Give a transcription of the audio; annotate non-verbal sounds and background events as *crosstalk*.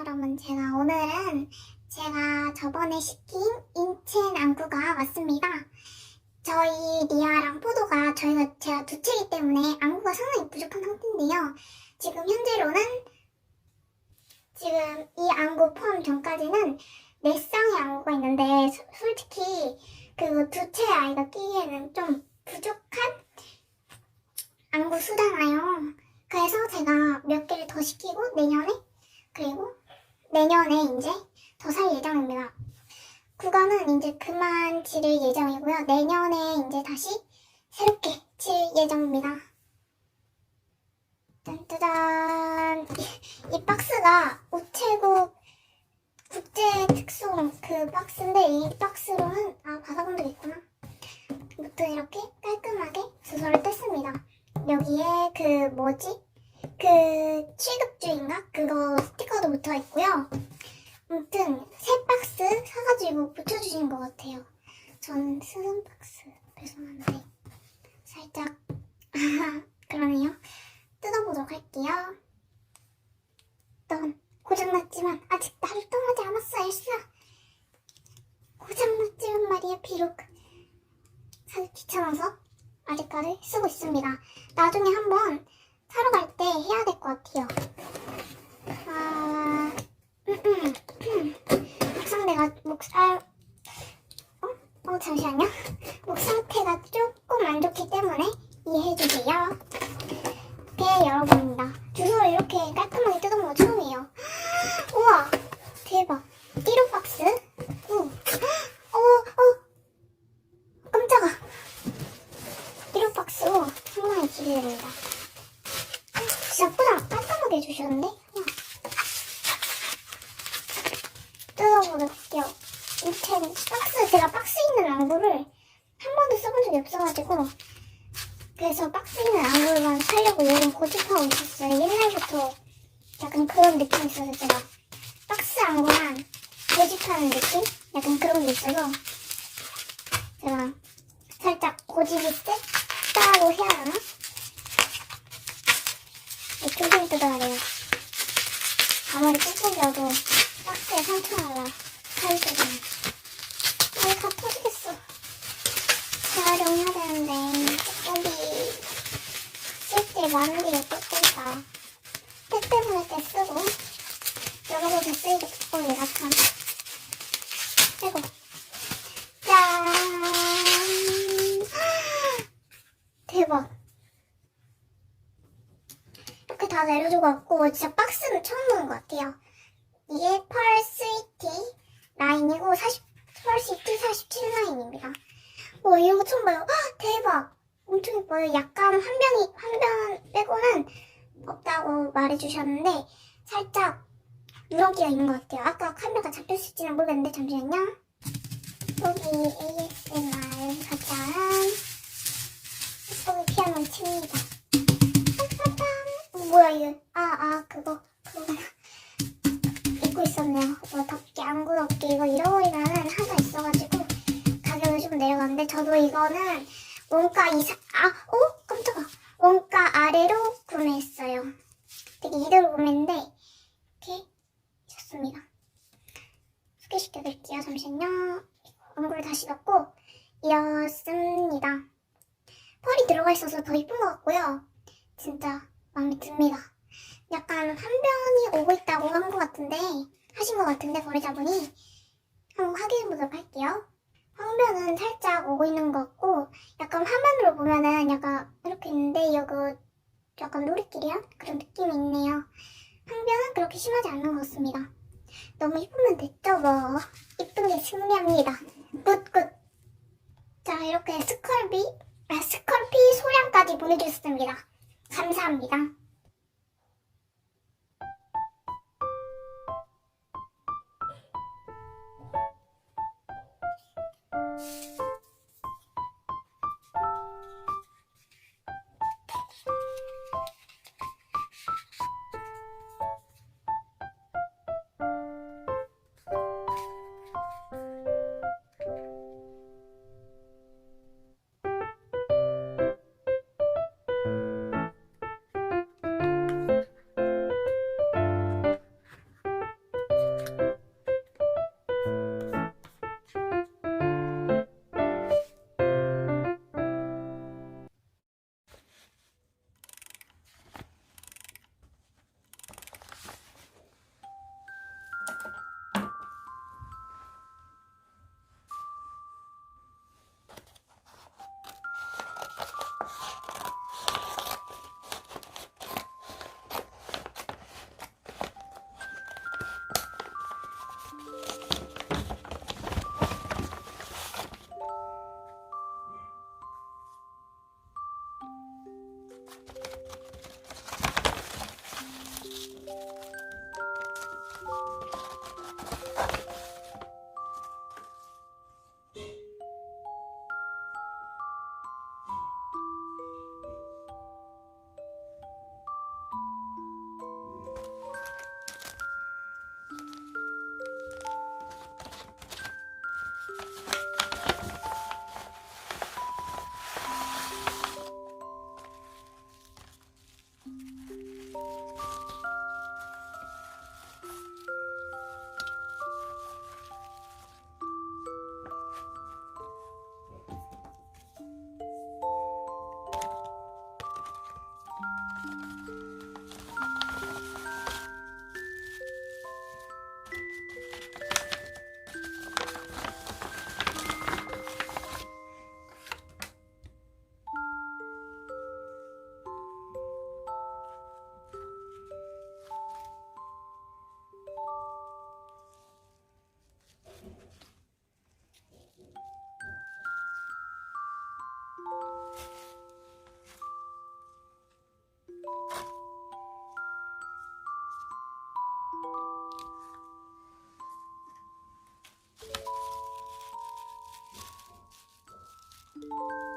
여러분 제가 오늘은 제가 저번에 시킨 인첸 안구가 왔습니다. 저희 리아랑 포도가 저희가 제가 두 채이기 때문에 안구가 상당히 부족한 상태인데요. 지금 현재로는 지금 이 안구 포함 전까지는 네 쌍의 안구가 있는데 소- 솔직히 그 두 채 아이가 끼기에는 좀 부족한 안구 수잖아요. 그래서 제가 몇 개를 더 시키고 내년에 그리고 내년에 이제 더 살 예정입니다. 그거는 이제 그만 지를 예정이고요. 내년에 이제 다시 새롭게 칠 예정입니다. 짠짜잔. 이, 이 박스가 우체국 국제 특송 그 박스인데 이 박스로는 아 받아본 적 있구나. 아무튼 이렇게 깔끔하게 주소를 뗐습니다. 여기에 그 뭐지? 그 취급주인가? 그거 스티커도 붙어 있고요. 아무튼 새 박스 사가지고 붙여주신 것 같아요. 저는 쓰는 박스 죄송한데 살짝 *laughs* 그러네요. 뜯어보도록 할게요. 넌 고장났지만 아직 나를 떠나지 않았어 엘사. 고장났지만 말이야 비록 사실 귀찮아서 아직까지 쓰고 있습니다. 나중에 한번 사러 갈 때 해야 될 것 같아요. 아, 음, 음, 음. 목상대가 목살 어? 어 잠시만요. 목 상태가 조금 안 좋기 때문에 이해해 주세요. 네 여러분입니다. 주소를 이렇게 깔끔하게 뜯어본 거 처음이에요. 우와 대박. 1호 박스. 우. 깜짝아. 1호 박스로 상당히 기대됩니다. 포장 깔끔하게 해주셨는데? 뜯어보도록해요. 이템 박스 제가 박스 있는 안구를 한 번도 써본 적이 없어가지고 그래서 박스 있는 안구만 사려고 요즘 고집하고 있었어요. 옛날부터 약간 그런 느낌이 있어서 제가 박스 안구만 고집하는 느낌? 약간 그런 게 있어서 제가 살짝 고집이 셌다고 해야 하나? 네, 조심 뜯어야 돼요. 아무리 뜯어져도 박스에 상처 살거든요. 아이 다 터지겠어. 재활용해야 되는데 뚜껑이 쓸때 많은 게 뚜껑이다. 때때문에 때 쓰고 여러 번째 쓰이고 뚜껑이라 참. 아이고. 짠. 대박. 이렇게 다 내려주고 왔고 진짜 박스는 처음 보는 것 같아요. 이게 펄 스위티 라인이고 40, 펄 스위티 47 라인입니다. 와 이런 거 처음 봐요. 헉, 대박. 엄청 예뻐요. 약간 한 병이 한 병 빼고는 없다고 말해주셨는데 살짝 누런기가 있는 것 같아요. 아까 카메라가 잡혔을지는 모르겠는데 잠시만요. 여기 ASMR 가장 예쁘게 피아노 칩니다. 어, 뭐야 이게? 아, 아 그거 그거 잊고 있었네요. 뭐 덮개 안 굳었게 이거 잃어버리면은 하나 있어가지고 가격이 좀 내려갔는데 저도 이거는 원가 이상 아, 어? 깜짝아. 원가 아래로 구매했어요. 되게 이대로 구매했는데 이렇게 좋습니다. 소개시켜 드릴게요. 잠시만요. 얼굴을 다시 넣고 이렇습니다. 펄이 들어가 있어서 더 이쁜 것 같고요. 진짜 마음에 듭니다. 약간 한 변이 오고 있다고 한 것 같은데 하신 것 같은데 거래자분이 한번 확인해 보도록 할게요. 황변은 살짝 오고 있는 것 같고 약간 화면으로 보면은 약간 이렇게 있는데 이거 약간 놀이끼리한 그런 느낌이 있네요. 황변은 그렇게 심하지 않는 것 같습니다. 너무 이쁘면 됐죠 뭐 이쁜 게 승리합니다. 굿굿. 자 이렇게 스컬비 아, 스컬피 소량까지 보내주셨습니다. 감사합니다. you Música